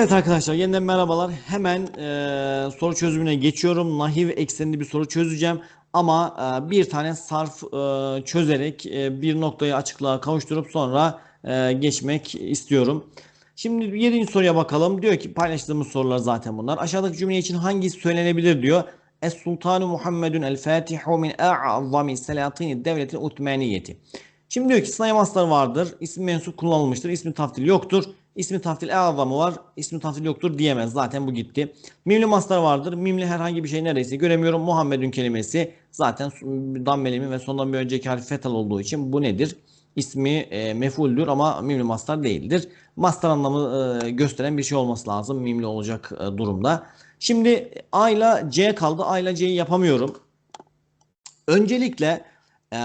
Evet arkadaşlar yeniden merhabalar. Hemen e, soru çözümüne geçiyorum. Nahiv eksenli bir soru çözeceğim. Ama e, bir tane sarf e, çözerek e, bir noktayı açıklığa kavuşturup sonra e, geçmek istiyorum. Şimdi 7. soruya bakalım. Diyor ki paylaştığımız sorular zaten bunlar. Aşağıdaki cümle için hangisi söylenebilir diyor. Es Sultanu Muhammedun el Fatihu min a'zami selatini devletin Utmaniyeti. Şimdi diyor ki sınai mastar vardır. İsmi mensup kullanılmıştır. İsmi taftil yoktur. İsmi taftil azamı var. İsmi taftil yoktur diyemez. Zaten bu gitti. Mimli mastar vardır. Mimli herhangi bir şey neredeyse göremiyorum. Muhammedun kelimesi zaten dammelimi ve sondan bir önceki harfi fetal olduğu için bu nedir? İsmi e, mefuldür ama mimli mastar değildir. Mastar anlamı e, gösteren bir şey olması lazım. Mimli olacak e, durumda. Şimdi A ile C kaldı. A ile C'yi yapamıyorum. Öncelikle e,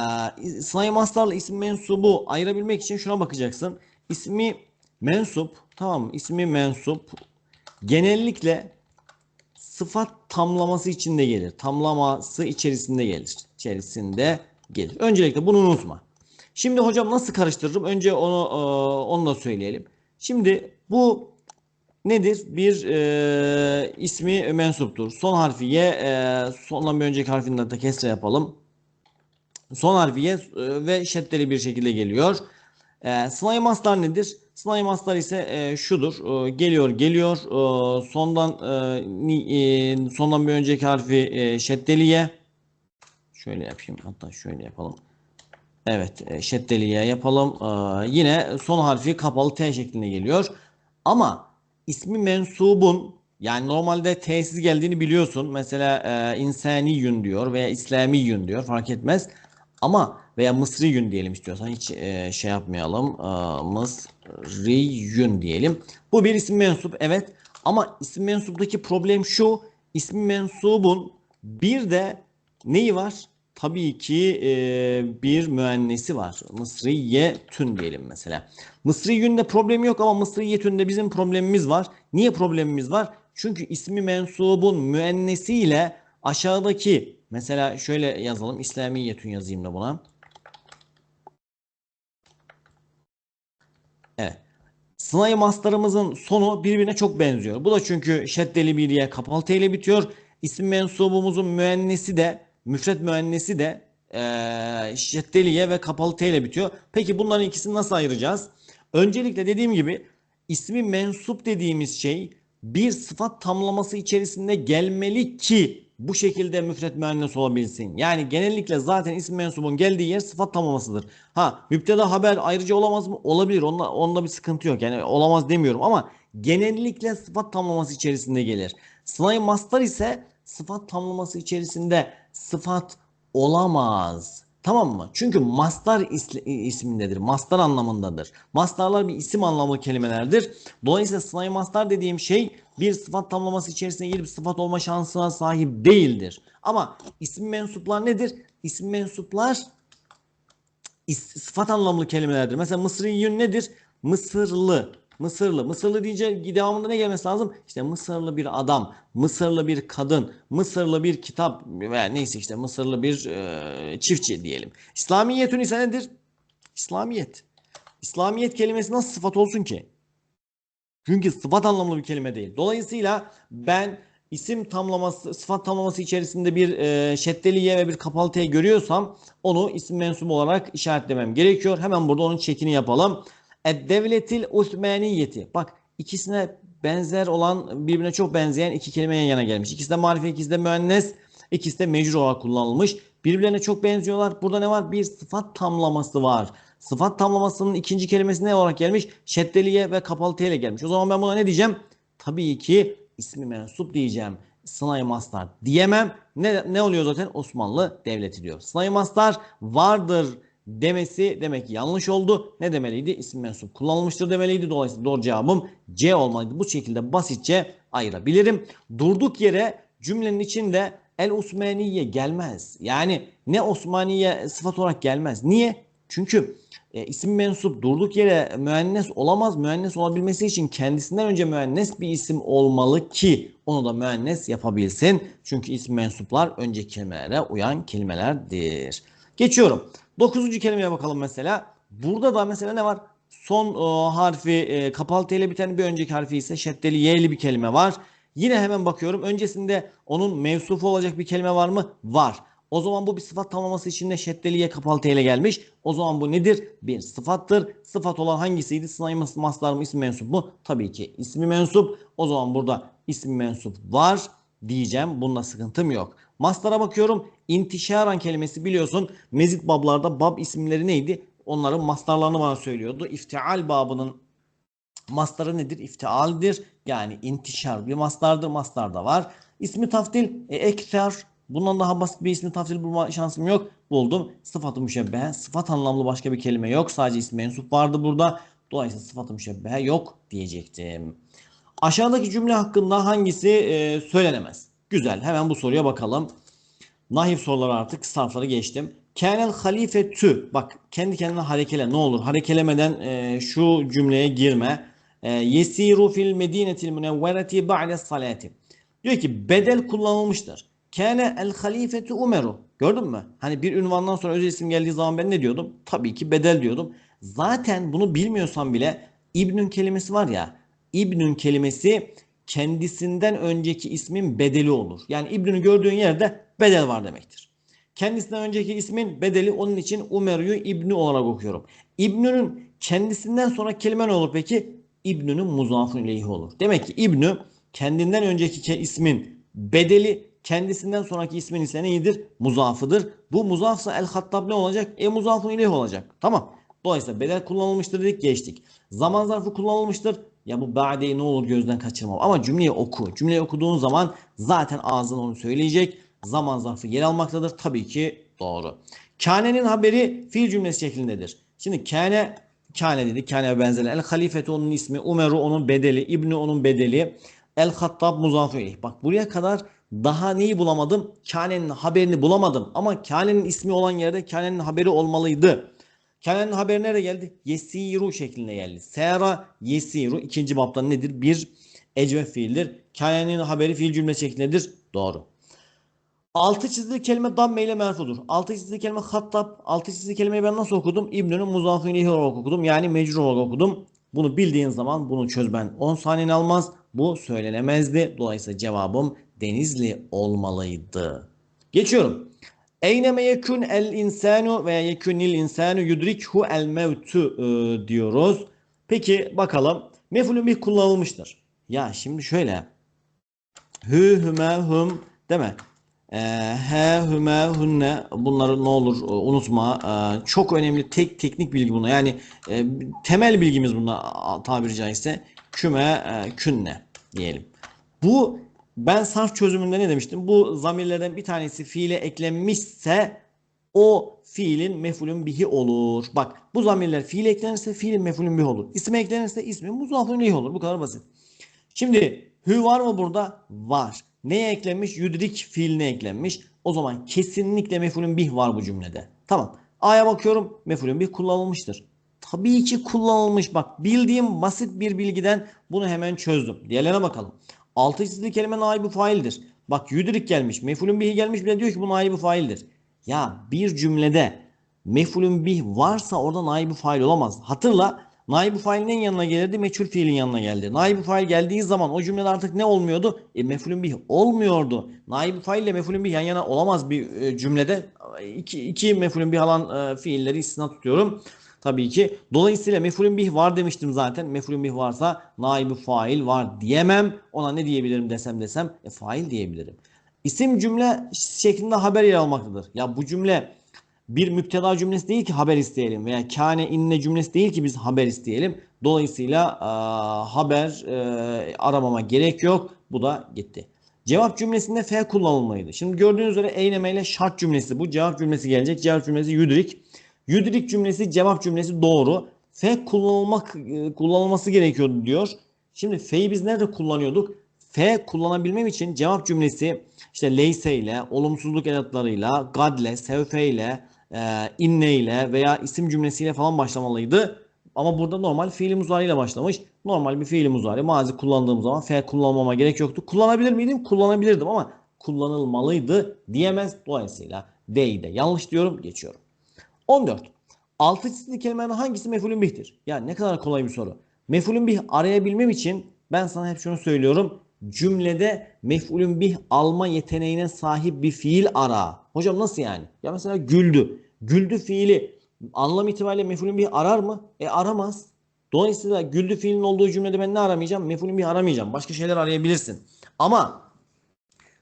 sınai mastarla isim mensubu ayırabilmek için şuna bakacaksın. İsmi mensup tamam? İsmi mensup genellikle sıfat tamlaması içinde gelir. Tamlaması içerisinde gelir. İçerisinde gelir. Öncelikle bunu unutma. Şimdi hocam nasıl karıştırırım? Önce onu e, onu da söyleyelim. Şimdi bu nedir? Bir e, ismi mensuptur. Son harfi Y, e, sondan bir önceki harfinden de kesre yapalım. Son harfi Y e, ve şeddeli bir şekilde geliyor. E, sınai mastar nedir? Sınai mastar ise e, şudur. E, geliyor, geliyor. E, sondan e, e, sondan bir önceki harfi e, şeddeliye. Şöyle yapayım. Hatta şöyle yapalım. Evet, e, şeddeliye yapalım. E, yine son harfi kapalı T şeklinde geliyor. Ama ismi mensubun yani normalde T'siz geldiğini biliyorsun. Mesela e, insaniyün diyor veya İslamiyün diyor fark etmez. Ama veya Mısriyün diyelim istiyorsan hiç e, şey yapmayalım. E, Mısriyün diyelim. Bu bir isim mensup evet. Ama isim mensuptaki problem şu. İsmi mensubun bir de neyi var? Tabii ki e, bir müennesi var. Mısriyetün diyelim mesela. Mısriyünde problem yok ama Mısriyetünde bizim problemimiz var. Niye problemimiz var? Çünkü ismi mensubun müennesiyle aşağıdaki mesela şöyle yazalım. İslamiyetün yazayım da buna. Evet. Sınai mastarımızın sonu birbirine çok benziyor. Bu da çünkü şeddeli bir ye kapalı t ile bitiyor. İsim mensubumuzun müennesi de müfret müennesi de e, şeddeli ye ve kapalı t ile bitiyor. Peki bunların ikisini nasıl ayıracağız? Öncelikle dediğim gibi ismi mensup dediğimiz şey bir sıfat tamlaması içerisinde gelmeli ki bu şekilde müfret müennes olabilsin. Yani genellikle zaten isim mensubun geldiği yer sıfat tamlamasıdır. Ha müpteda haber ayrıca olamaz mı? Olabilir. Onda, onda bir sıkıntı yok. Yani olamaz demiyorum ama genellikle sıfat tamlaması içerisinde gelir. Sınai mastar ise sıfat tamlaması içerisinde sıfat olamaz. Tamam mı? Çünkü mastar ismindedir. Mastar anlamındadır. Mastarlar bir isim anlamlı kelimelerdir. Dolayısıyla sınai mastar dediğim şey bir sıfat tamlaması içerisine girip sıfat olma şansına sahip değildir. Ama isim mensuplar nedir? İsim mensuplar sıfat anlamlı kelimelerdir. Mesela Mısriyün nedir? Mısırlı. Mısırlı. Mısırlı deyince devamında ne gelmesi lazım? İşte Mısırlı bir adam, Mısırlı bir kadın, Mısırlı bir kitap veya neyse işte Mısırlı bir e, çiftçi diyelim. İslamiyetün ise nedir? İslamiyet. İslamiyet kelimesi nasıl sıfat olsun ki? Çünkü sıfat anlamlı bir kelime değil. Dolayısıyla ben isim tamlaması, sıfat tamlaması içerisinde bir e, şeddeli ye ve bir kapalı t görüyorsam onu isim mensubu olarak işaretlemem gerekiyor. Hemen burada onun çekini yapalım. Devletil Osmaniyeti. Bak ikisine benzer olan birbirine çok benzeyen iki kelime yan yana gelmiş. İkisi de marife, ikisi de müennes, ikisi de mecrur olarak kullanılmış. Birbirlerine çok benziyorlar. Burada ne var? Bir sıfat tamlaması var. Sıfat tamlamasının ikinci kelimesi ne olarak gelmiş? Şeddeliye ve kapalı ile gelmiş. O zaman ben buna ne diyeceğim? Tabii ki ismi mensup diyeceğim. Sınai mastar diyemem. Ne, ne oluyor zaten? Osmanlı Devleti diyor. Sınai mastar vardır demesi demek ki yanlış oldu. Ne demeliydi? İsim mensup kullanılmıştır demeliydi. Dolayısıyla doğru cevabım C olmalıydı. Bu şekilde basitçe ayırabilirim. Durduk yere cümlenin içinde El Osmaniye gelmez. Yani ne Osmaniye sıfat olarak gelmez. Niye? Çünkü e, isim mensup durduk yere müennes olamaz. Müennes olabilmesi için kendisinden önce müennes bir isim olmalı ki onu da müennes yapabilsin. Çünkü isim mensuplar önceki kelimelere uyan kelimelerdir. Geçiyorum. Dokuzuncu kelimeye bakalım mesela. Burada da mesela ne var? Son e, harfi e, kapalı T ile biten bir önceki harfi ise şeddeli Y'li bir kelime var. Yine hemen bakıyorum. Öncesinde onun mevsufu olacak bir kelime var mı? Var. O zaman bu bir sıfat tamlaması için de şeddeli Y kapalı T ile gelmiş. O zaman bu nedir? Bir sıfattır. Sıfat olan hangisiydi? Sınai maslar mı? İsmi mensup mu? Tabii ki ismi mensup. O zaman burada ismi mensup var diyeceğim. Bunda sıkıntım yok. Maslara bakıyorum. İntişaran kelimesi biliyorsun. Mezit bablarda bab isimleri neydi? Onların mastarlarını bana söylüyordu. İftial babının mastarı nedir? İftialdir. Yani intişar bir mastardır. Mastar da var. İsmi taftil e, ekser. Bundan daha basit bir ismi taftil bulma şansım yok. Buldum. Sıfatı müşebbehe. Sıfat anlamlı başka bir kelime yok. Sadece ismi mensup vardı burada. Dolayısıyla sıfatı müşebbehe yok diyecektim. Aşağıdaki cümle hakkında hangisi e, söylenemez? Güzel. Hemen bu soruya bakalım. Nahif soruları artık sarfları geçtim. Kânel halifetü. Bak kendi kendine harekele ne olur. Harekelemeden e, şu cümleye girme. E, yesiru fil medinetil münevvereti ba'de salati. Diyor ki bedel kullanılmıştır. Kâne el halifetü umeru. Gördün mü? Hani bir ünvandan sonra özel isim geldiği zaman ben ne diyordum? Tabii ki bedel diyordum. Zaten bunu bilmiyorsan bile İbnün kelimesi var ya. İbnün kelimesi kendisinden önceki ismin bedeli olur. Yani İbnünü gördüğün yerde bedel var demektir. Kendisinden önceki ismin bedeli onun için Umer'yu İbni olarak okuyorum. İbnünün kendisinden sonra kelime ne olur peki? İbnünün muzafun ileyhi olur. Demek ki İbnü kendinden önceki ismin bedeli kendisinden sonraki ismin ise neydir? Muzafıdır. Bu muzafsa el hattab ne olacak? E muzafun ileyhi olacak. Tamam. Dolayısıyla bedel kullanılmıştır dedik geçtik. Zaman zarfı kullanılmıştır. Ya bu ba'deyi ne olur gözden kaçırmam. Ama cümleyi oku. Cümleyi okuduğun zaman zaten ağzın onu söyleyecek. Zaman zarfı yer almaktadır. Tabii ki doğru. Kâne'nin haberi fiil cümlesi şeklindedir. Şimdi kâne kâne dedi. Kâne benzeri. El halifeti onun ismi. Umeru onun bedeli. İbni onun bedeli. El hattab muzafı. Bak buraya kadar daha neyi bulamadım? Kâne'nin haberini bulamadım. Ama kâne'nin ismi olan yerde kâne'nin haberi olmalıydı. Kâne'nin haberi nerede geldi? Yesiru şeklinde geldi. Sera yesiru ikinci baptan nedir? Bir ecve fiildir. Kâne'nin haberi fiil cümle şeklindedir. Doğru. Altı çizili kelime damme ile merfudur. Altı çizili kelime hattab. Altı çizili kelimeyi ben nasıl okudum? İbnü'nün muzafı ileyhi olarak okudum. Yani mecrur olarak okudum. Bunu bildiğin zaman bunu çözmen 10 saniyeni almaz. Bu söylenemezdi. Dolayısıyla cevabım Denizli olmalıydı. Geçiyorum. Eyneme yekun el insanu veya yekunil insanu yudrikhu el mevtu e, diyoruz. Peki bakalım. Mefulün bir kullanılmıştır. Ya şimdi şöyle. Hü hüme hüm değil mi? E, he hüme hünne bunları ne olur e, unutma. E, çok önemli tek teknik bilgi bunlar. Yani temel bilgimiz bunlar tabiri caizse. Küme künne diyelim. Bu ben sarf çözümünde ne demiştim? Bu zamirlerden bir tanesi fiile eklenmişse o fiilin mefulün bihi olur. Bak bu zamirler fiile eklenirse fiilin mefulün bihi olur. İsme eklenirse ismin muzafun ileyhi olur. Bu kadar basit. Şimdi hü var mı burada? Var. Neye eklenmiş? Yudrik fiiline eklenmiş. O zaman kesinlikle mefulün bih var bu cümlede. Tamam. A'ya bakıyorum. Mefulün bih kullanılmıştır. Tabii ki kullanılmış. Bak bildiğim basit bir bilgiden bunu hemen çözdüm. Diğerlerine bakalım. Altı çizili kelime naibi faildir. Bak yudrik gelmiş. Mefulün bihi gelmiş bile diyor ki bu naibi faildir. Ya bir cümlede mefulün bih varsa orada naibi fail olamaz. Hatırla naibi failin yanına gelirdi meçhul fiilin yanına geldi. Naibi fail geldiği zaman o cümlede artık ne olmuyordu? E, mefulün bih olmuyordu. Naibi fail ile mefulün bih yan yana olamaz bir e, cümlede. İki, iki mefulün bih alan e, fiilleri istisna tutuyorum. Tabii ki. Dolayısıyla mefulün bih var demiştim zaten. Mefulün bih varsa naibi fail var diyemem. Ona ne diyebilirim desem desem e, fail diyebilirim. İsim cümle şeklinde haber yer almaktadır. Ya bu cümle bir müpteda cümlesi değil ki haber isteyelim veya kâne inne cümlesi değil ki biz haber isteyelim. Dolayısıyla e, haber e, aramama gerek yok. Bu da gitti. Cevap cümlesinde f kullanılmalıydı. Şimdi gördüğünüz üzere eyneme ile şart cümlesi bu. Cevap cümlesi gelecek. Cevap cümlesi yudrik. Yudrik cümlesi cevap cümlesi doğru. F kullanılmak kullanılması gerekiyordu diyor. Şimdi F'yi biz nerede kullanıyorduk? F kullanabilmem için cevap cümlesi işte leyse ile, olumsuzluk edatlarıyla, gadle, sevfe ile, e, inne ile veya isim cümlesiyle falan başlamalıydı. Ama burada normal fiili muzari başlamış. Normal bir fiili muzari. Mazi kullandığım zaman F kullanmama gerek yoktu. Kullanabilir miydim? Kullanabilirdim ama kullanılmalıydı diyemez. Dolayısıyla D'yi de yanlış diyorum. Geçiyorum. 14. Altı çizili kelimelerden hangisi mefulün bihtir? Yani ne kadar kolay bir soru. Mefulün bih arayabilmem için ben sana hep şunu söylüyorum. Cümlede mefulün bih alma yeteneğine sahip bir fiil ara. Hocam nasıl yani? Ya mesela güldü. Güldü fiili anlam itibariyle mefulün bih arar mı? E aramaz. Dolayısıyla güldü fiilin olduğu cümlede ben ne aramayacağım? Mefulün bih aramayacağım. Başka şeyler arayabilirsin. Ama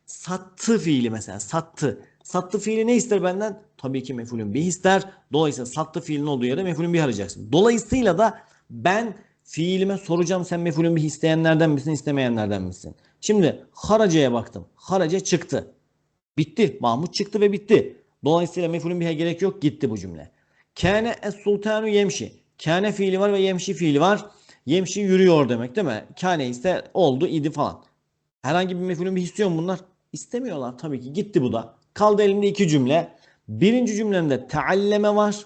sattı fiili mesela sattı. Sattı fiili ne ister benden? Tabii ki mefulün bih ister. Dolayısıyla sattı fiilin olduğu yerde mefulün bih arayacaksın. Dolayısıyla da ben fiilime soracağım sen mefulün bih isteyenlerden misin istemeyenlerden misin? Şimdi haraceye baktım. Harace çıktı. Bitti. Mahmut çıktı ve bitti. Dolayısıyla mefulün bihe gerek yok. Gitti bu cümle. Kâne es sultanu yemşi. Kâne fiili var ve yemşi fiili var. Yemşi yürüyor demek değil mi? Kâne ise oldu idi falan. Herhangi bir mefulün bir istiyor mu bunlar? İstemiyorlar tabii ki. Gitti bu da. Kaldı elimde iki cümle. Birinci cümlemde tealleme var.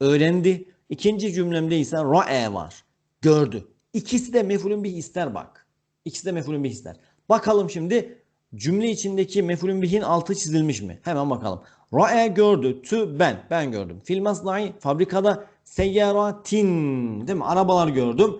Öğrendi. İkinci cümlemde ise ra'e var. Gördü. İkisi de mefulün bir ister bak. İkisi de mefulün bir ister. Bakalım şimdi cümle içindeki mefulün bihin altı çizilmiş mi? Hemen bakalım. Ra'e gördü. Tü ben. Ben gördüm. Fil masnai fabrikada seyyaratin değil mi? Arabalar gördüm.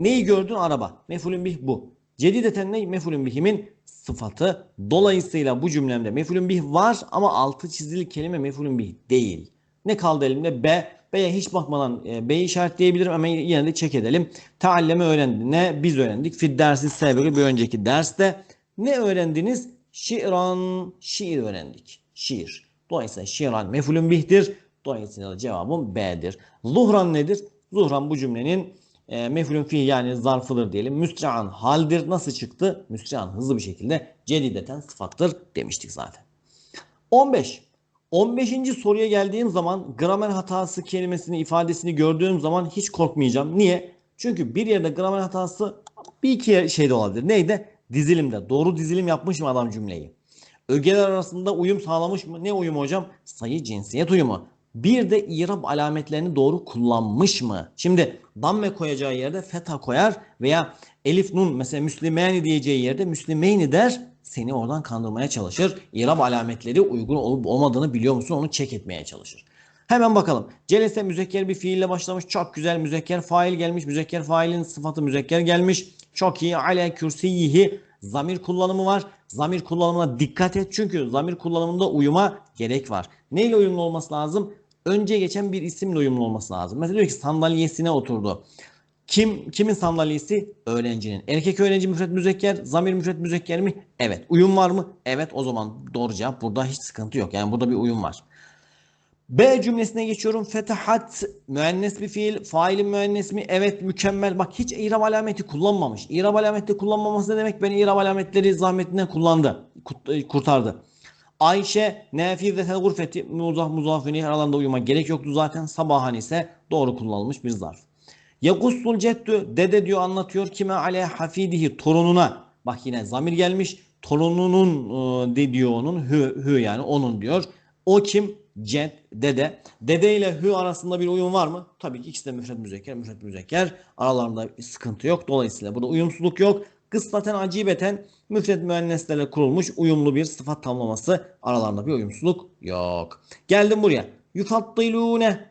Neyi gördün? Araba. Mefulün bih bu. Cedideten ne? Mefulün bihimin sıfatı. Dolayısıyla bu cümlemde mefulün bih var ama altı çizili kelime mefulün bih değil. Ne kaldı elimde? B. B'ye hiç bakmadan e, B'yi işaretleyebilirim ama yine de çek edelim. Tealleme öğrendi. Ne? Biz öğrendik. Fid dersi sebebı bir önceki derste. Ne öğrendiniz? Şiiran. Şiir öğrendik. Şiir. Dolayısıyla şiiran mefulün bihtir. Dolayısıyla cevabım B'dir. Zuhran nedir? Zuhran bu cümlenin e, mefulün fiil yani zarfıdır diyelim. Müsri'an haldir. Nasıl çıktı? Müsri'an hızlı bir şekilde cedideten sıfattır demiştik zaten. 15. 15. soruya geldiğim zaman gramer hatası kelimesini ifadesini gördüğüm zaman hiç korkmayacağım. Niye? Çünkü bir yerde gramer hatası bir iki şeyde olabilir. Neydi? Dizilimde. Doğru dizilim yapmış mı adam cümleyi? Ögeler arasında uyum sağlamış mı? Ne uyumu hocam? Sayı cinsiyet uyumu. Bir de İrab alametlerini doğru kullanmış mı? Şimdi damme koyacağı yerde fetha koyar veya elif nun mesela müslimeni diyeceği yerde müslimeyni der seni oradan kandırmaya çalışır. İrab alametleri uygun olup olmadığını biliyor musun onu çek etmeye çalışır. Hemen bakalım. Celese müzekker bir fiille başlamış. Çok güzel müzekker fail gelmiş. Müzekker failin sıfatı müzekker gelmiş. Çok iyi. Ale kürsiyihi zamir kullanımı var. Zamir kullanımına dikkat et. Çünkü zamir kullanımında uyuma gerek var. Neyle uyumlu olması lazım? Önce geçen bir isimle uyumlu olması lazım. Mesela diyor ki sandalyesine oturdu. Kim kimin sandalyesi? Öğrencinin. Erkek öğrenci müfret müzekker, zamir müfret müzekker mi? Evet. Uyum var mı? Evet. O zaman doğru cevap. Burada hiç sıkıntı yok. Yani burada bir uyum var. B cümlesine geçiyorum. Fetahat müennes bir fiil. Failin müennes mi? Evet mükemmel. Bak hiç irab alameti kullanmamış. İrab alameti kullanmaması ne demek? Beni irab alametleri zahmetinden kullandı. Kurtardı. Ayşe nefizetel gurfeti muzaf muzafini aralarında uyuma gerek yoktu zaten. Sabahan ise doğru kullanılmış bir zarf. Yakussul ceddü dede diyor anlatıyor kime ale hafidihi torununa. Bak yine zamir gelmiş. Torununun e, diyor onun hü, hü yani onun diyor. O kim? Ced, dede. Dede ile hü arasında bir uyum var mı? Tabii ki ikisi de müfred müzekker, müfred müzekker. Aralarında sıkıntı yok. Dolayısıyla burada uyumsuzluk yok. Kıslaten acibeten müfred müenneslerle kurulmuş uyumlu bir sıfat tamlaması. Aralarında bir uyumsuzluk yok. Geldim buraya. Yufaddilune.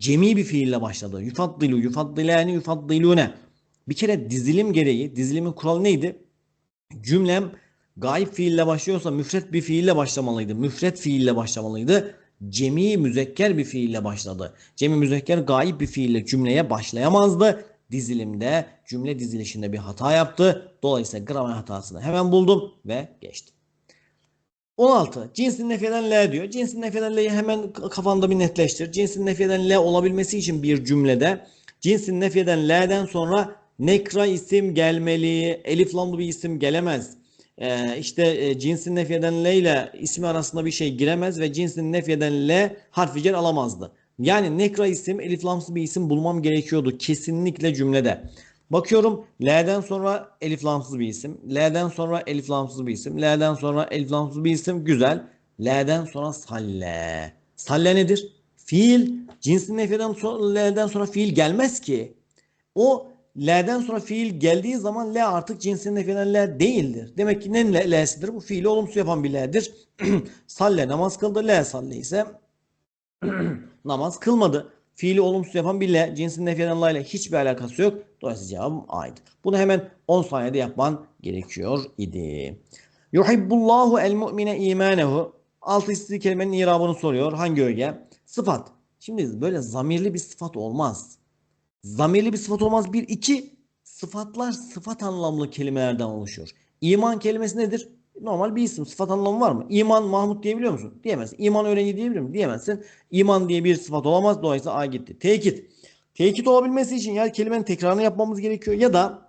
Cemi bir fiille başladı. Yufaddilu, yufaddilani, yufaddilune. Bir kere dizilim gereği, dizilimin kuralı neydi? Cümlem gayb fiille başlıyorsa müfret bir fiille başlamalıydı. Müfret fiille başlamalıydı. Cemi müzekker bir fiille başladı. Cemi müzekker gayb bir fiille cümleye başlayamazdı. Dizilimde cümle dizilişinde bir hata yaptı. Dolayısıyla gramer hatasını hemen buldum ve geçtim. 16. Cinsin nefeden L diyor. Cinsin nefeden L'yi hemen kafanda bir netleştir. Cinsin nefeden L olabilmesi için bir cümlede cinsin nefeden L'den sonra nekra isim gelmeli. Elif lamlı bir isim gelemez. Ee, işte e, cinsin nefiyeden L ile ismi arasında bir şey giremez ve cinsin nefiyeden L harfi cer alamazdı. Yani nekra isim, elif lamsı bir isim bulmam gerekiyordu kesinlikle cümlede. Bakıyorum L'den sonra elif lamsız bir isim. L'den sonra elif lamsız bir isim. L'den sonra elif lamsız bir isim. Güzel. L'den sonra salle. Salle nedir? Fiil. Cinsin nefiyeden sonra L'den sonra fiil gelmez ki. O L'den sonra fiil geldiği zaman L artık cinsin nefiyeden L değildir. Demek ki ne L'sidir? Bu fiili olumsuz yapan bir L'dir. salle namaz kıldı. L salle ise namaz kılmadı. Fiili olumsuz yapan bir le. Cinsin nefi eden la ile hiçbir alakası yok. Dolayısıyla cevabım A'ydı. Bunu hemen 10 saniyede yapman gerekiyor idi. Yuhibbullahu el mu'mine imanehu. Altı istediği kelimenin irabını soruyor. Hangi öge? Sıfat. Şimdi böyle zamirli bir sıfat olmaz. Zamirli bir sıfat olmaz. Bir, iki, sıfatlar sıfat anlamlı kelimelerden oluşuyor. İman kelimesi nedir? Normal bir isim. Sıfat anlamı var mı? İman Mahmut diyebiliyor musun? Diyemezsin. İman öğrenci diyebiliyor musun? Diyemezsin. İman diye bir sıfat olamaz. Dolayısıyla A gitti. Tekit. Tekit olabilmesi için ya kelimenin tekrarını yapmamız gerekiyor ya da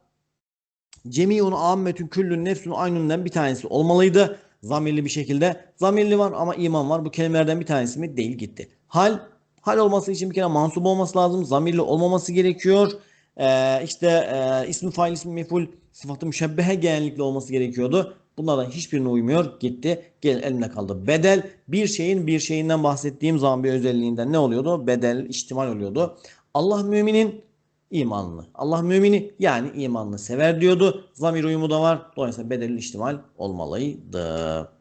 cemiyun, ammetün, küllün, nefsün, aynünden bir tanesi olmalıydı. Zamirli bir şekilde. Zamirli var ama iman var. Bu kelimelerden bir tanesi mi? Değil gitti. Hal. Hal olması için bir kere mansup olması lazım. Zamirli olmaması gerekiyor. Ee, işte e, ismi fail, ismi meful, sıfatı müşebbehe genellikle olması gerekiyordu. Bunlardan hiçbirine uymuyor. Gitti. Gel elimde kaldı. Bedel bir şeyin bir şeyinden bahsettiğim zaman bir özelliğinden ne oluyordu? Bedel ihtimal oluyordu. Allah müminin imanlı. Allah mümini yani imanlı sever diyordu. Zamir uyumu da var. Dolayısıyla bedelil ihtimal olmalıydı.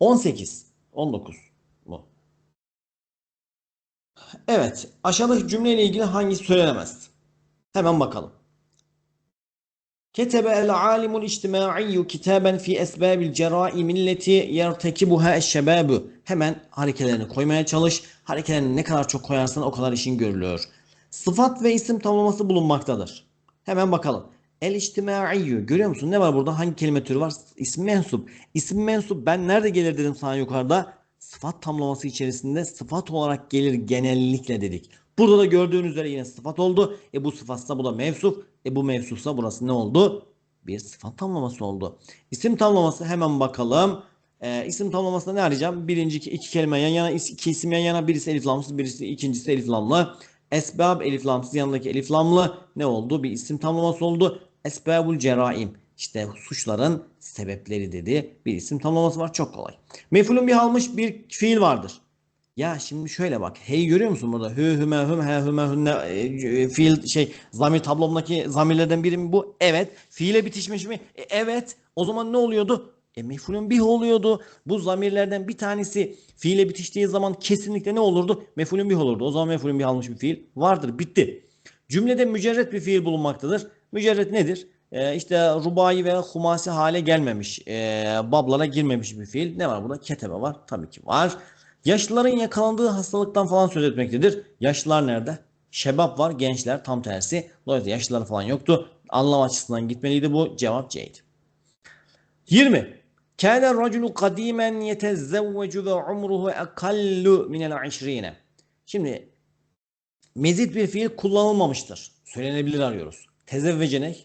18. 19 bu. Evet. Aşağıdaki cümleyle ilgili hangisi söylenemez? Hemen bakalım. Ketebe el alimul içtimaiyyü kitaben fi esbabil ceraim illeti yertekibuha eşşebabu. Hemen harekelerini koymaya çalış. Harekelerini ne kadar çok koyarsan o kadar işin görülüyor. Sıfat ve isim tamlaması bulunmaktadır. Hemen bakalım. El içtimaiyyü. Görüyor musun? Ne var burada? Hangi kelime türü var? İsim mensup. İsim mensup ben nerede gelir dedim sana yukarıda. Sıfat tamlaması içerisinde sıfat olarak gelir genellikle dedik. Burada da gördüğünüz üzere yine sıfat oldu. E bu sıfatsa bu da mevsuf. E bu mevsufsa burası ne oldu? Bir sıfat tamlaması oldu. İsim tamlaması hemen bakalım. E, isim tamlamasında ne arayacağım? Birinci iki, iki kelime yan yana, iki isim yan yana. Birisi elif lamsız, birisi ikincisi elif lamlı. Esbab elif lamsız yanındaki elif lamlı ne oldu? Bir isim tamlaması oldu. Esbabul ceraim. İşte suçların sebepleri dedi. Bir isim tamlaması var. Çok kolay. Mefulün bir halmış bir fiil vardır. Ya şimdi şöyle bak. Hey görüyor musun burada? Hü hüme hüm he hüme hünne e, fiil şey zamir tablomdaki zamirlerden biri mi bu? Evet. Fiile bitişmiş mi? E, evet. O zaman ne oluyordu? E mefulün bih oluyordu. Bu zamirlerden bir tanesi fiile bitiştiği zaman kesinlikle ne olurdu? Mefulün bih olurdu. O zaman mefulün bih almış bir fiil vardır. Bitti. Cümlede mücerret bir fiil bulunmaktadır. Mücerret nedir? Ee, işte rubai ve humasi hale gelmemiş, e, bablara girmemiş bir fiil. Ne var burada? Ketebe var. Tabii ki var. Yaşlıların yakalandığı hastalıktan falan söz etmektedir. Yaşlılar nerede? Şebap var, gençler tam tersi. Dolayısıyla yaşlılar falan yoktu. Anlam açısından gitmeliydi bu. Cevap C'ydi. 20. Kâne raculu kadimen yetezevvecu ve umruhu ekallu minel işrine. Şimdi mezit bir fiil kullanılmamıştır. Söylenebilir arıyoruz. Tezevvece ne?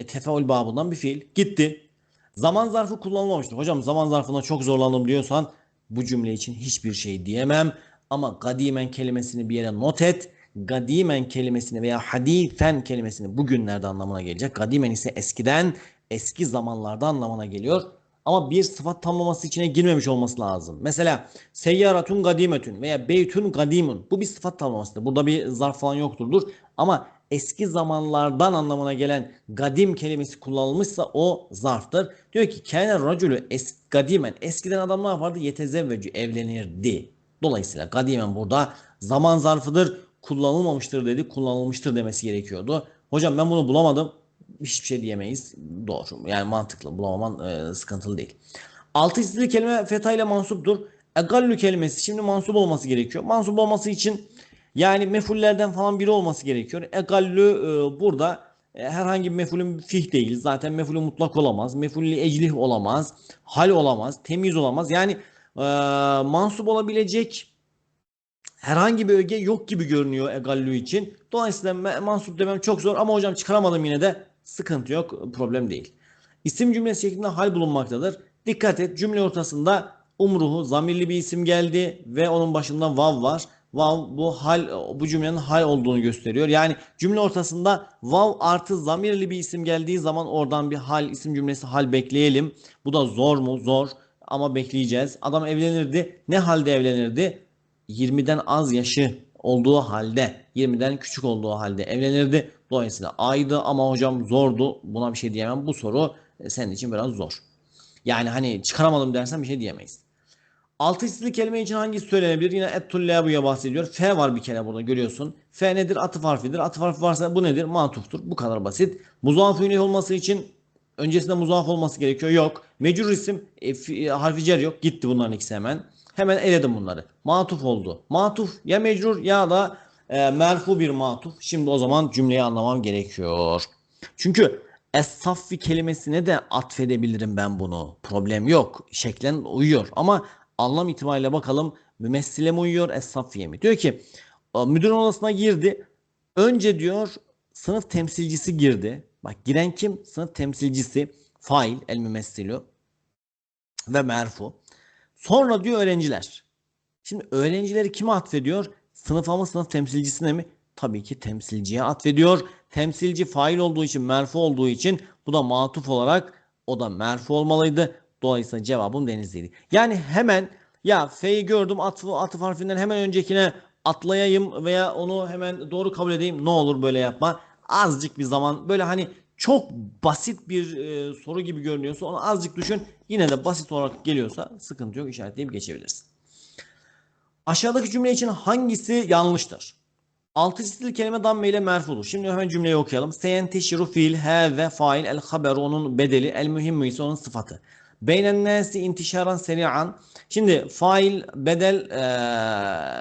E, tefeül babından bir fiil. Gitti. Zaman zarfı kullanılmamıştır. Hocam zaman zarfında çok zorlandım diyorsan bu cümle için hiçbir şey diyemem. Ama gadimen kelimesini bir yere not et. Gadimen kelimesini veya hadithen kelimesini bugünlerde anlamına gelecek. Gadimen ise eskiden, eski zamanlarda anlamına geliyor. Ama bir sıfat tamlaması içine girmemiş olması lazım. Mesela seyyaratun gadimetün veya beytun gadimun. Bu bir sıfat tamlamasıdır. Burada bir zarf falan yokturdur. Ama eski zamanlardan anlamına gelen gadim kelimesi kullanılmışsa o zarftır. Diyor ki kâne racülü es gadimen eskiden adam ne yapardı? Yetezevvecü evlenirdi. Dolayısıyla gadimen burada zaman zarfıdır. Kullanılmamıştır dedi. Kullanılmıştır demesi gerekiyordu. Hocam ben bunu bulamadım. Hiçbir şey diyemeyiz. Doğru. Yani mantıklı. Bulamaman e, sıkıntılı değil. Altı istili kelime feta ile mansuptur. Egallu kelimesi şimdi mansup olması gerekiyor. Mansup olması için yani mefullerden falan biri olması gerekiyor. Egallü e, burada e, herhangi bir mefulün fih değil. Zaten mefulü mutlak olamaz. Mefulü eclih olamaz. Hal olamaz. Temiz olamaz. Yani e, mansup olabilecek herhangi bir öge yok gibi görünüyor egallü için. Dolayısıyla mansup demem çok zor ama hocam çıkaramadım yine de sıkıntı yok. Problem değil. İsim cümlesi şeklinde hal bulunmaktadır. Dikkat et cümle ortasında umruhu zamirli bir isim geldi ve onun başında vav var vav bu hal bu cümlenin hal olduğunu gösteriyor. Yani cümle ortasında vav artı zamirli bir isim geldiği zaman oradan bir hal isim cümlesi hal bekleyelim. Bu da zor mu? Zor ama bekleyeceğiz. Adam evlenirdi. Ne halde evlenirdi? 20'den az yaşı olduğu halde, 20'den küçük olduğu halde evlenirdi. Dolayısıyla aydı ama hocam zordu. Buna bir şey diyemem. Bu soru e, senin için biraz zor. Yani hani çıkaramadım dersen bir şey diyemeyiz. Altı çizili kelime için hangisi söylenebilir? Yine ettullabu'ya bahsediyor. F var bir kere burada görüyorsun. F nedir? Atıf harfidir. Atıf harfi varsa bu nedir? Matuftur. Bu kadar basit. Muzaf ileyh olması için öncesinde muzaf olması gerekiyor. Yok. Mecrur isim e, e, harfi cer yok. Gitti bunların ikisi hemen. Hemen eledim bunları. Matuf oldu. Matuf ya mecrur ya da e, merfu bir matuf. Şimdi o zaman cümleyi anlamam gerekiyor. Çünkü Es-saffi kelimesine de atfedebilirim ben bunu. Problem yok. Şeklen uyuyor. Ama anlam itibariyle bakalım mümessile mi uyuyor, es-saffiye mi? Diyor ki müdür odasına girdi. Önce diyor sınıf temsilcisi girdi. Bak giren kim? Sınıf temsilcisi. Fail, el mümessilu ve merfu. Sonra diyor öğrenciler. Şimdi öğrencileri kime atfediyor? Sınıfa mı sınıf temsilcisine mi? Tabii ki temsilciye atfediyor. Temsilci fail olduğu için merfu olduğu için bu da matuf olarak o da merfu olmalıydı. Dolayısıyla cevabım denizliydi. Yani hemen ya F'yi gördüm atıf, atıf harfinden hemen öncekine atlayayım veya onu hemen doğru kabul edeyim. Ne olur böyle yapma. Azıcık bir zaman böyle hani çok basit bir e, soru gibi görünüyorsa onu azıcık düşün. Yine de basit olarak geliyorsa sıkıntı yok işaretleyip geçebilirsin. Aşağıdaki cümle için hangisi yanlıştır? Altı çizili kelime damme ile merfudur. Şimdi hemen cümleyi okuyalım. Seyenteşiru fiil he ve fail el haber onun bedeli el mühimmi ise onun sıfatı. Beynen nasi intişaran seri'an. Şimdi fail bedel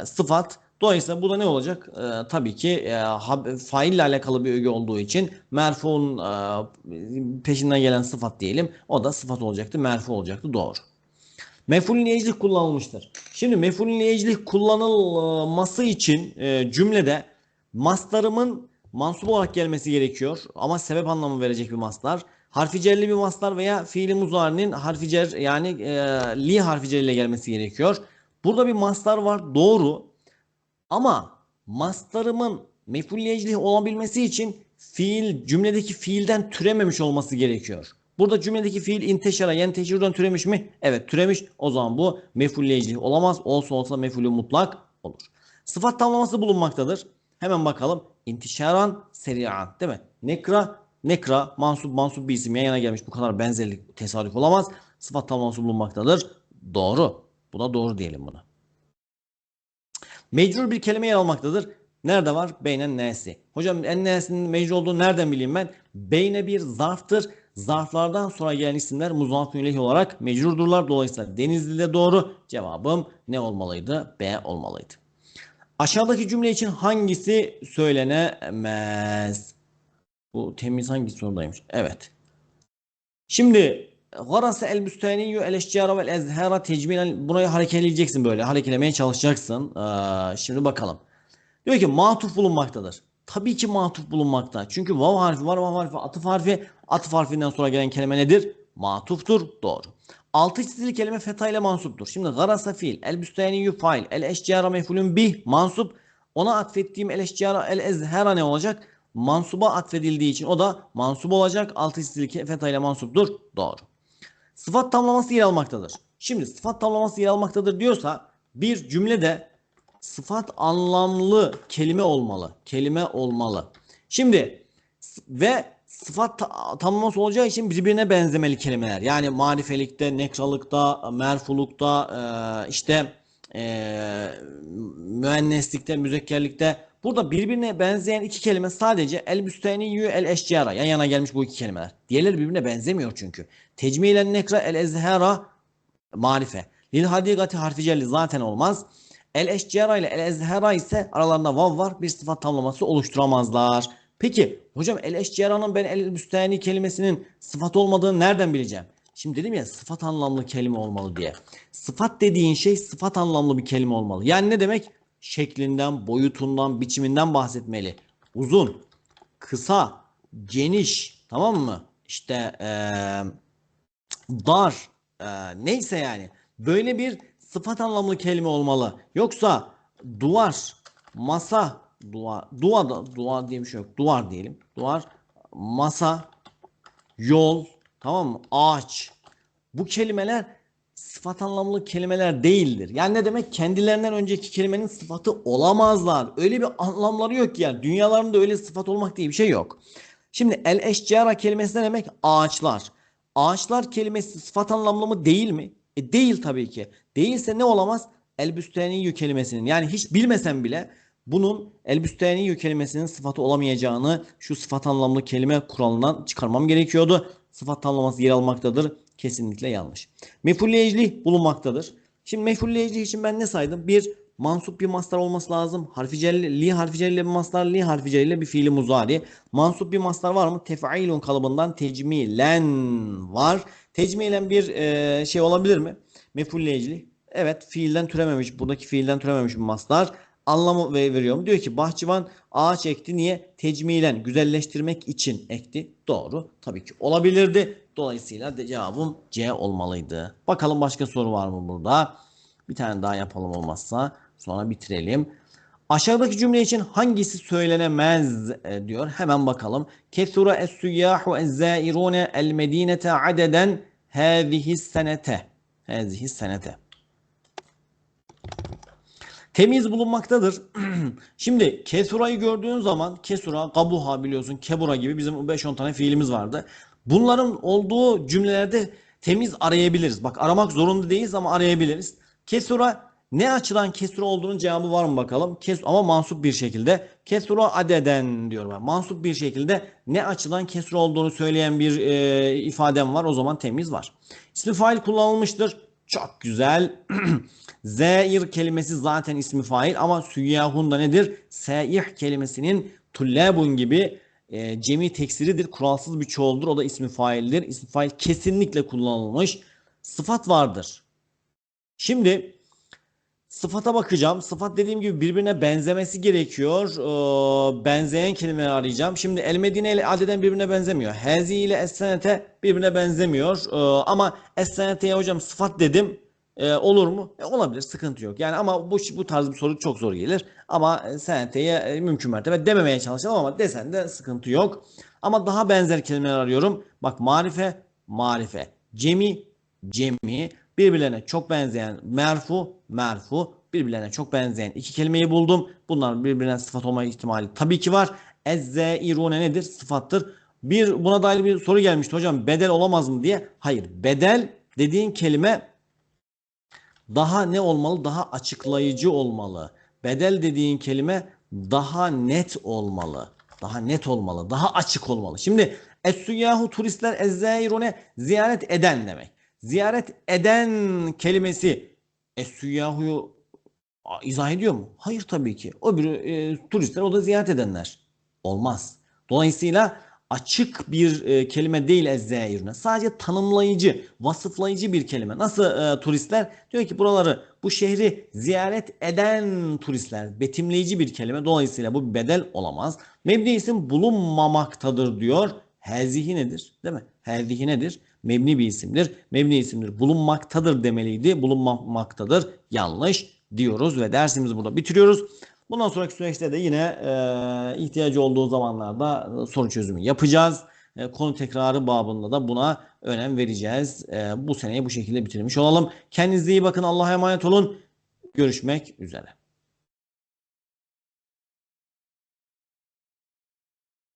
e, sıfat. Dolayısıyla bu da ne olacak? E, tabii ki e, hab- faille alakalı bir öge olduğu için merfuun e, peşinden gelen sıfat diyelim. O da sıfat olacaktı. Merfu olacaktı. Doğru. Mef'ulün eclik kullanılmıştır. Şimdi mef'ulün eclik kullanılması için e, cümlede mastarımın mansup olarak gelmesi gerekiyor. Ama sebep anlamı verecek bir mastar. Harfi cerli bir mastar veya fiili muzarinin harfi cer yani e, li harfi cer ile gelmesi gerekiyor. Burada bir mastar var doğru. Ama mastarımın mef'ul olabilmesi için fiil cümledeki fiilden türememiş olması gerekiyor. Burada cümledeki fiil inteşara yenteşirden türemiş mi? Evet türemiş. O zaman bu mef'ul olamaz. Olsa olsa mef'ulü mutlak olur. Sıfat tamlaması bulunmaktadır. Hemen bakalım. İntişaran seri'an değil mi? Nekra nekra mansup mansup bir isim yan yana gelmiş. Bu kadar benzerlik tesadüf olamaz. Sıfat tamlaması bulunmaktadır. Doğru. Bu da doğru diyelim buna. Mecrur bir kelime yer almaktadır. Nerede var? Beynen nesi. Hocam en nesinin mecrur olduğunu nereden bileyim ben? Beyne bir zarftır. Zarflardan sonra gelen isimler muzaf ileyh olarak mecrurdurlar. Dolayısıyla Denizli'de doğru. Cevabım ne olmalıydı? B olmalıydı. Aşağıdaki cümle için hangisi söylenemez? Bu temiz hangi sorudaymış? Evet. Şimdi Garase el müsteniyyü el eşcara vel ezhara tecmilen burayı harekeleyeceksin böyle. Harekelemeye çalışacaksın. Ee, şimdi bakalım. Diyor ki matuf bulunmaktadır. Tabii ki matuf bulunmakta. Çünkü vav harfi var. Vav harfi atıf harfi. Atıf harfinden sonra gelen kelime nedir? Matuftur. Doğru. Altı çizili kelime feta ile mansuptur. Şimdi garasa fiil. El büsteniyyü fail. El eşcara mefulün bih mansup. Ona atfettiğim el eşcara el ezhera ne olacak? Mansuba atfedildiği için o da mansup olacak. Altı çizili feta ile mansuptur. Doğru. Sıfat tamlaması yer almaktadır. Şimdi sıfat tamlaması yer almaktadır diyorsa bir cümlede sıfat anlamlı kelime olmalı. Kelime olmalı. Şimdi ve sıfat ta- tamlaması olacağı için birbirine benzemeli kelimeler. Yani marifelikte, nekralıkta, merfulukta, işte müenneslikte, müzekkerlikte burada birbirine benzeyen iki kelime sadece el müsteniyyü el eşcara yan yana gelmiş bu iki kelimeler. Diğerleri birbirine benzemiyor çünkü. Tecmilen nekra el ezhara marife. Lil hadigati harfi celli zaten olmaz. El eşcara ile el ezhera ise aralarında vav var. Bir sıfat tamlaması oluşturamazlar. Peki hocam el eşcara'nın ben el müstehni kelimesinin sıfat olmadığını nereden bileceğim? Şimdi dedim ya sıfat anlamlı kelime olmalı diye. Sıfat dediğin şey sıfat anlamlı bir kelime olmalı. Yani ne demek? Şeklinden, boyutundan, biçiminden bahsetmeli. Uzun, kısa, geniş, tamam mı? İşte eee dar e, neyse yani böyle bir sıfat anlamlı kelime olmalı. Yoksa duvar, masa, duvar, dua da duvar diye bir şey yok. Duvar diyelim. Duvar, masa, yol, tamam mı? Ağaç. Bu kelimeler sıfat anlamlı kelimeler değildir. Yani ne demek? Kendilerinden önceki kelimenin sıfatı olamazlar. Öyle bir anlamları yok ki yani. Dünyalarında öyle sıfat olmak diye bir şey yok. Şimdi el eşcara kelimesi ne demek? Ağaçlar. Ağaçlar kelimesi sıfat anlamlı mı değil mi? E değil tabii ki. Değilse ne olamaz? Elbüsteniyyü kelimesinin yani hiç bilmesen bile bunun elbüsteniyyü kelimesinin sıfatı olamayacağını şu sıfat anlamlı kelime kuralından çıkarmam gerekiyordu. Sıfat tamlaması yer almaktadır. Kesinlikle yanlış. Mefulleyecli bulunmaktadır. Şimdi mefulleyecli için ben ne saydım? Bir mansup bir mastar olması lazım. Harfi celli, li harfi celli bir mastar, li harfi celli bir fiili muzari. Mansup bir mastar var mı? Tef'ilun kalıbından tecmilen var. Tecmilen bir e, şey olabilir mi? Mefulleyecli. Evet fiilden türememiş. Buradaki fiilden türememiş bir mastar. Anlamı ve- veriyorum. Diyor ki bahçıvan ağaç ekti. Niye? Tecmilen güzelleştirmek için ekti. Doğru. Tabii ki olabilirdi. Dolayısıyla de cevabım C olmalıydı. Bakalım başka soru var mı burada? Bir tane daha yapalım olmazsa. Sonra bitirelim. Aşağıdaki cümle için hangisi söylenemez e, diyor. Hemen bakalım. Kesura es-suyyahu ez-zairune el-medinete adeden hâzihi senete. Hâzihi senete. Temiz bulunmaktadır. Şimdi kesurayı gördüğün zaman kesura, kabuha biliyorsun, kebura gibi bizim 5-10 tane fiilimiz vardı. Bunların olduğu cümlelerde temiz arayabiliriz. Bak aramak zorunda değiliz ama arayabiliriz. Kesura ne açıdan kesura olduğunun cevabı var mı bakalım? Kes ama mansup bir şekilde. Kesura adeden diyorum ben. Mansup bir şekilde ne açıdan kesura olduğunu söyleyen bir e, ifadem var. O zaman temiz var. İsmi fail kullanılmıştır. Çok güzel. Zeir kelimesi zaten ismi fail ama süyyahun da nedir? Seih kelimesinin tullabun gibi e, cemi teksiridir. Kuralsız bir çoğuldur. O da ismi faildir. İsmi fail kesinlikle kullanılmış. Sıfat vardır. Şimdi sıfata bakacağım. Sıfat dediğim gibi birbirine benzemesi gerekiyor. Ee, benzeyen kelimeleri arayacağım. Şimdi el medine ile adeden birbirine benzemiyor. Hezi ile es-senete birbirine benzemiyor. Ee, ama es-seneteye hocam sıfat dedim. Ee, olur mu? E, olabilir. Sıkıntı yok. Yani ama bu bu tarz bir soru çok zor gelir. Ama e, seneteye e, mümkün mertebe dememeye çalışalım ama desen de sıkıntı yok. Ama daha benzer kelimeler arıyorum. Bak marife, marife. Cemi, cemi. Birbirlerine çok benzeyen merfu, merfu. Birbirlerine çok benzeyen iki kelimeyi buldum. Bunların birbirine sıfat olma ihtimali tabii ki var. Ezzeirune nedir? Sıfattır. Bir buna dair bir soru gelmişti hocam. Bedel olamaz mı diye. Hayır. Bedel dediğin kelime daha ne olmalı? Daha açıklayıcı olmalı. Bedel dediğin kelime daha net olmalı. Daha net olmalı. Daha açık olmalı. Şimdi es-suyyahu turistler ezzairune ziyaret eden demek. Ziyaret eden kelimesi es-suyyahu'yu a, izah ediyor mu? Hayır tabii ki. Bir e, turistler o da ziyaret edenler. Olmaz. Dolayısıyla açık bir e, kelime değil ezzairune. Sadece tanımlayıcı, vasıflayıcı bir kelime. Nasıl e, turistler? Diyor ki buraları, bu şehri ziyaret eden turistler. Betimleyici bir kelime. Dolayısıyla bu bedel olamaz. Mebni isim bulunmamaktadır diyor. Hezihi nedir? Değil mi? Hezihi nedir? Mebni bir isimdir. Mebni isimdir. Bulunmaktadır demeliydi. Bulunmamaktadır. Yanlış diyoruz ve dersimizi burada bitiriyoruz. Bundan sonraki süreçte de yine e, ihtiyacı olduğu zamanlarda soru çözümü yapacağız. E, konu tekrarı babında da buna önem vereceğiz. E, bu seneyi bu şekilde bitirmiş olalım. Kendinize iyi bakın. Allah'a emanet olun. Görüşmek üzere.